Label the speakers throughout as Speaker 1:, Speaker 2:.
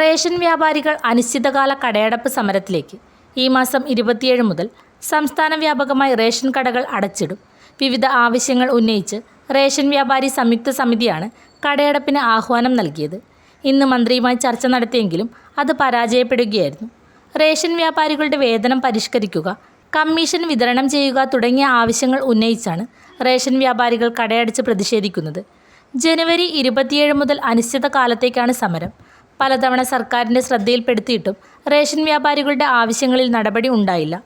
Speaker 1: Ration വ്യാപാരികൾ അനിശ്ചിതകാല കടയടപ്പ് സമരത്തിലേക്ക്. ഈ മാസം ഇരുപത്തിയേഴ് മുതൽ സംസ്ഥാന വ്യാപകമായി റേഷൻ കടകൾ അടച്ചിടും. വിവിധ ആവശ്യങ്ങൾ ഉന്നയിച്ച് റേഷൻ വ്യാപാരി സംയുക്ത സമിതിയാണ് കടയടപ്പിന് ആഹ്വാനം നൽകിയത്. ഇന്ന് മന്ത്രിയുമായി ചർച്ച നടത്തിയെങ്കിലും അത് പരാജയപ്പെടുകയായിരുന്നു. റേഷൻ വ്യാപാരികളുടെ വേതനം പരിഷ്കരിക്കുക കമ്മീഷൻ വിതരണം ചെയ്യുക തുടങ്ങിയ ആവശ്യങ്ങൾ ഉന്നയിച്ചാണ് റേഷൻ വ്യാപാരികൾ കടയടച്ച് പ്രതിഷേധിക്കുന്നത്. ജനുവരി ഇരുപത്തിയേഴ് മുതൽ അനിശ്ചിത കാലത്തേക്കാണ് സമരം. പലതവണ സർക്കാരിന്റെ ശ്രദ്ധയിൽപ്പെടുത്തിയിട്ടും റേഷൻ വ്യാപാരികളുടെ ആവശ്യങ്ങളിൽ നടപടി ഉണ്ടായില്ല.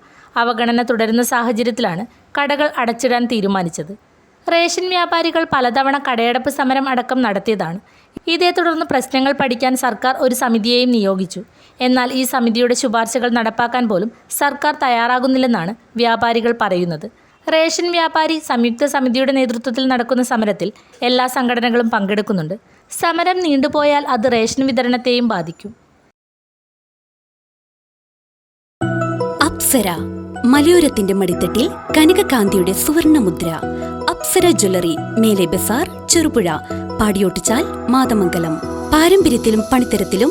Speaker 1: അവഗണന തുടരുന്ന സാഹചര്യത്തിലാണ് കടകൾ അടച്ചിടാൻ തീരുമാനിച്ചത്. റേഷൻ വ്യാപാരികൾ പലതവണ കടയടപ്പ് സമരം അടക്കം നടത്തിയതാണ്. ഇതേ തുടർന്ന് പ്രശ്നങ്ങൾ പഠിക്കാൻ സർക്കാർ ഒരു സമിതിയെയും നിയോഗിച്ചു. എന്നാൽ ഈ സമിതിയുടെ ശുപാർശകൾ നടപ്പാക്കാൻ പോലും സർക്കാർ തയ്യാറാകുന്നില്ലെന്നാണ് വ്യാപാരികൾ പറയുന്നത്. റേഷൻ വ്യാപാരി സംയുക്ത സമിതിയുടെ നേതൃത്വത്തിൽ നടക്കുന്ന സമരത്തിൽ എല്ലാ സംഘടനകളും പങ്കെടുക്കുന്നുണ്ട്. സമരം നീണ്ടുപോയാൽ അത് റേഷൻ വിതരണത്തെയും ബാധിക്കും.
Speaker 2: അപ്സര മലയോരത്തിന്റെ മടിത്തട്ടിൽ കനകകാന്തിയുടെ സുവർണമുദ്ര. അപ്സര ജ്വല്ലറി മേലെ ബസാർ ചെറുപുഴ പാടിയോട്ടിച്ചാൽ മാതമംഗലം. പാരമ്പര്യത്തിലും പണിത്തരത്തിലും